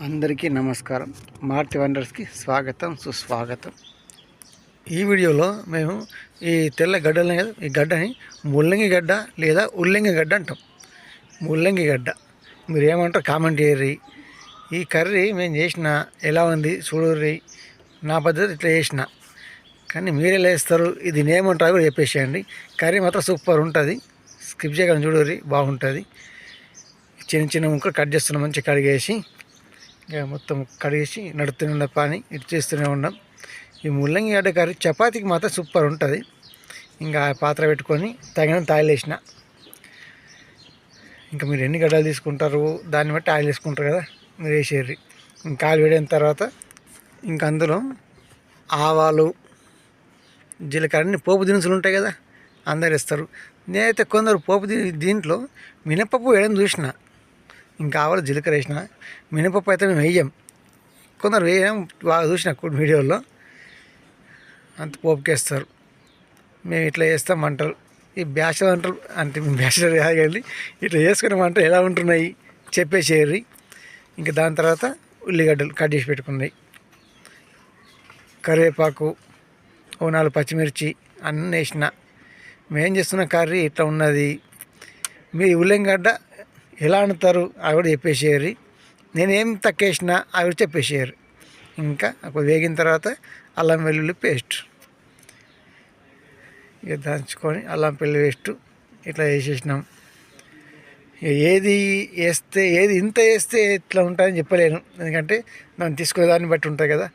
అందరికీ నమస్కారం. మార్తి వండర్స్కి స్వాగతం సుస్వాగతం. ఈ వీడియోలో మేము ఈ తెల్ల గడ్డలని ఈ గడ్డని ముల్లంగి గడ్డ లేదా ఉల్లంగి గడ్డ అంటాం. ముల్లంగి గడ్డ. మీరు ఏమంటారు కామెంట్ చేయర్రి. ఈ కర్రీ మేము చేసిన ఎలా ఉంది చూడర్రి. నా పద్ధతి ఇట్లా చేసిన. కానీ మీరు ఎలా వేస్తారు ఇది నేమంటారు కూడా చెప్పేసేయండి. కర్రీ మాత్రం సూపర్ ఉంటుంది. స్కిప్ చేయగలను చూడర్రి బాగుంటుంది. చిన్న చిన్న ముక్కలు కట్ చేస్తున్నాం మంచిగా కడిగేసి ఇక మొత్తం కడిగేసి నడుతూనే ఉన్న పాని ఇటు చేస్తూనే ఉన్నాం. ఈ ముల్లంగి గడ్డ కర్రీ చపాతీకి మాత్రం సూపర్ ఉంటుంది. ఇంకా ఆ పాత్ర పెట్టుకొని తగినంత ఆయిల్ వేసిన. ఇంకా మీరు ఎన్ని గడ్డలు తీసుకుంటారు దాన్ని బట్టి ఆయిల్ వేసుకుంటారు కదా మీరు వేసేర్రి. ఇంకా ఆయిల్ వేడిన తర్వాత ఇంకా అందులో ఆవాలు జీలకర్ర అన్ని పోపు దినుసులు ఉంటాయి కదా అందరు ఇస్తారు నేనైతే కొందరు పోపు దీంట్లో మినపప్పు వేయడం చూసిన. ఇంకా ఆవాలు జీలకర్ర వేసిన మినపప్పు అయితే మేము వేయం. కొందరు వేయం బాగా చూసిన కొన్ని వీడియోలో అంత పోపుకేస్తారు. మేము ఇట్లా చేస్తాం వంటలు. ఈ బ్యాచలర్ వంటలు అంటే మేము బ్యాచలర్ కాదు ఇట్లా చేసుకునే వంటలు ఎలా ఉంటున్నాయి చెప్పేసేయర్రి ఇంకా దాని తర్వాత ఉల్లిగడ్డలు కట్ చేసి పెట్టుకున్నాయి. కరివేపాకు ఓ నాలుగు పచ్చిమిర్చి అన్నీ వేసిన. మేం చేస్తున్న కర్రీ ఇట్లా ఉన్నది. మీ ఉల్లిగడ్డ ఎలా అంటారు? ఆవిడ కూడా చెప్పేసేయరు నేనేం తక్కేసినా తక్కువేసినా కూడా చెప్పేసేయరు ఇంకా వేగిన తర్వాత అల్లం వెల్లుల్లి పేస్ట్. ఇక దంచుకొని అల్లం పెళ్ళి పేస్ట్ ఇట్లా వేసేసినాం. ఏది వేస్తే ఏది ఇంత వేస్తే ఇట్లా ఉంటుందని చెప్పలేను. ఎందుకంటే మనం తీసుకునే దాన్ని బట్టి ఉంటుంది కదా.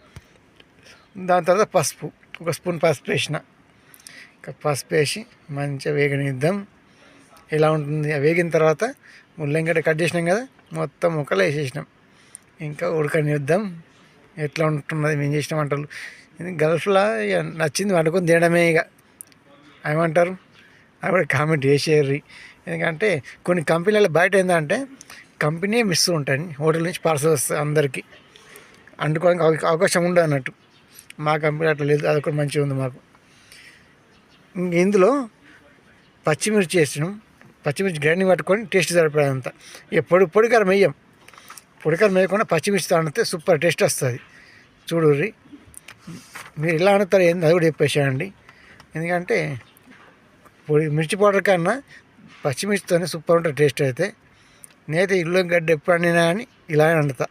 దాని తర్వాత పసుపు. ఒక స్పూన్ పసుపు వేసిన. ఇంకా పసుపు వేసి మంచిగా వేగనిద్దాం. ఎలా ఉంటుంది. వేగిన తర్వాత ముల్లంగడ్డ కట్ చేసినాం కదా మొత్తం ముక్కలు వేసేసినాం. ఇంకా ఉడకనిద్దాం ఎట్లా ఉంటున్నది మేము చేసిన వంటలు గల్ఫ్లో ఇక నచ్చింది వండుకొని తినడమే ఇక. ఏమంటారు? అప్పుడు కూడా కామెంట్ వేసేయర్రి ఎందుకంటే కొన్ని కంపెనీల బయట ఏంటంటే కంపెనీ మిస్ ఉంటాయి. హోటల్ నుంచి పార్సల్ వస్తాయి అందరికీ. వండుకోవడానికి అవకాశం ఉండదు అన్నట్టు. మా కంపెనీ అట్లా లేదు. అది కూడా మంచిగా ఉంది మాకు. ఇంక ఇందులో పచ్చిమిర్చి వేసినాం. పచ్చిమిర్చి గ్రైండింగ్ పట్టుకొని టేస్ట్ సరిపోయేంత ఇక పొడి పొడికారం వేయం. పొడికారం వేయకుండా పచ్చిమిర్చితో వండితే సూపర్ టేస్ట్ వస్తుంది. చూడుర్రి. మీరు ఇలా వండుతారు ఏంది? అది కూడా చెప్పేసానండి ఎందుకంటే పొడి మిర్చి పౌడర్ కన్నా పచ్చిమిర్చితోనే సూపర్ ఉంటుంది టేస్ట్ అయితే. నేనైతే ఇల్లు గడ్డ ఎప్పుడు వండినా కానీ ఇలానే వండుతా.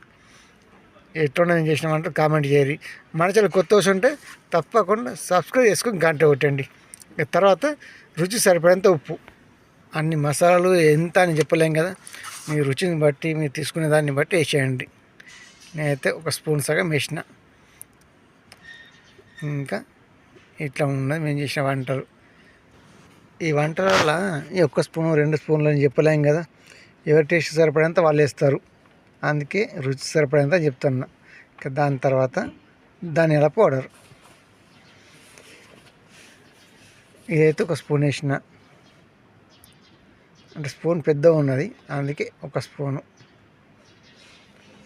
ఎట్లా నేను చేసినామంటే కామెంట్ చేయరు మన చాలా కొత్త వచ్చి ఉంటే తప్పకుండా సబ్స్క్రైబ్ చేసుకొని గంట కొట్టండి. తర్వాత రుచి సరిపడేంత ఉప్పు. అన్ని మసాలాలు ఎంత అని చెప్పలేం కదా. మీ రుచిని బట్టి మీరు తీసుకునే దాన్ని బట్టి వేసేయండి. నేనైతే ఒక స్పూన్ సగం వేసిన. ఇంకా ఇట్లా ఉన్నది మేము చేసిన వంటలు. ఈ వంటల ఈ ఒక్క స్పూన్ రెండు స్పూన్లు అని చెప్పలేం కదా. ఎవరి టేస్ట్ సరిపడేంత వాళ్ళు వేస్తారు. అందుకే రుచి సరిపడేంత చెప్తున్నా. ఇంకా దాని తర్వాత ధనియాల పౌడర్. ఇదైతే ఒక స్పూన్ వేసిన. అంటే స్పూన్ పెద్దగా ఉన్నది. అందుకే ఒక స్పూను.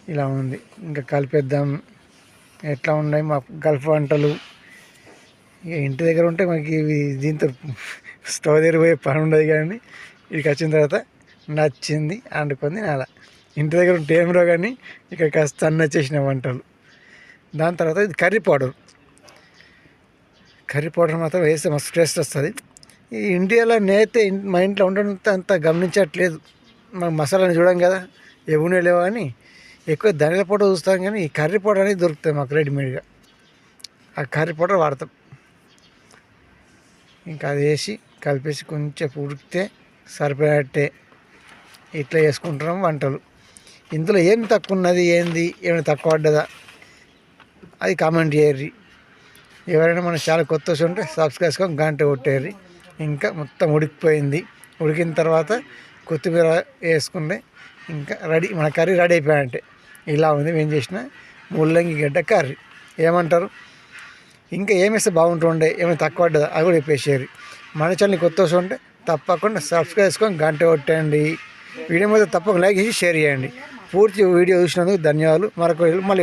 ఇలా ఉంది. ఇంకా కలిపేద్దాం. ఎట్లా ఉన్నాయి మా గల్ఫ్ వంటలు? ఇక ఇంటి దగ్గర ఉంటే మనకి ఇవి దీంతో స్టవ్ దగ్గర పోయే పని ఉండదు కానీ ఇక్కడికి వచ్చిన తర్వాత నచ్చింది వండుకొని అలా ఇంటి దగ్గర ఉంటే ఏమిరో కానీ ఇక్కడ కాస్త అన్న చేసిన వంటలు. దాని తర్వాత ఇది కర్రీ పౌడర్. కర్రీ పౌడర్ మాత్రం వేస్తే మస్తు టేస్ట్ వస్తుంది. ఈ ఇండియాలో నేనైతే మా ఇంట్లో ఉండడంతో అంత గమనించట్లేదు. మనం మసాలాని చూడం కదా ఎవనే లేవా అని. ఎక్కువ ధనియాల పొడ చూస్తాం కానీ ఈ కర్రీ పొడ అనేది దొరుకుతాయి మాకు రెడీమేడ్గా. ఆ కర్రీ పొడ వాడతాం. ఇంకా అది వేసి కలిపేసి కొంచెం ఉడికితే సరిపోయేట్టే ఇట్లా చేసుకుంటున్నాం వంటలు. ఇందులో ఏం తక్కువ ఉన్నది ఏంది ఏమైనా తక్కువ పడ్డదా? అది కామెంట్ చేయర్రి ఎవరైనా మన చాలా కొత్త వచ్చి ఉంటే సబ్స్క్రైబ్ చేసుకొని గంట కొట్టేయాలి ఇంకా మొత్తం ఉడికిపోయింది. ఉడికిన తర్వాత కొత్తిమీర వేసుకుంటే ఇంకా రెడీ మన కర్రీ రెడీ అయిపోయాయంటే ఇలా ఉంది మేము చేసిన ముల్లంగి గడ్డ కర్రీ. ఏమంటారు? ఇంకా ఏమేస్తే బాగుంటుండే ఏమైనా తక్కువ పడ్డదా? అది కూడా చెప్పేసేయారు మన ఛానల్ కొత్త వస్తుంటే తప్పకుండా సబ్స్క్రైబ్ చేసుకొని గంట కొట్టండి. వీడియో మీద తప్పకుండా లైక్ చేసి షేర్ చేయండి. పూర్తి వీడియో చూసినందుకు ధన్యవాదాలు. మరొక మళ్ళీ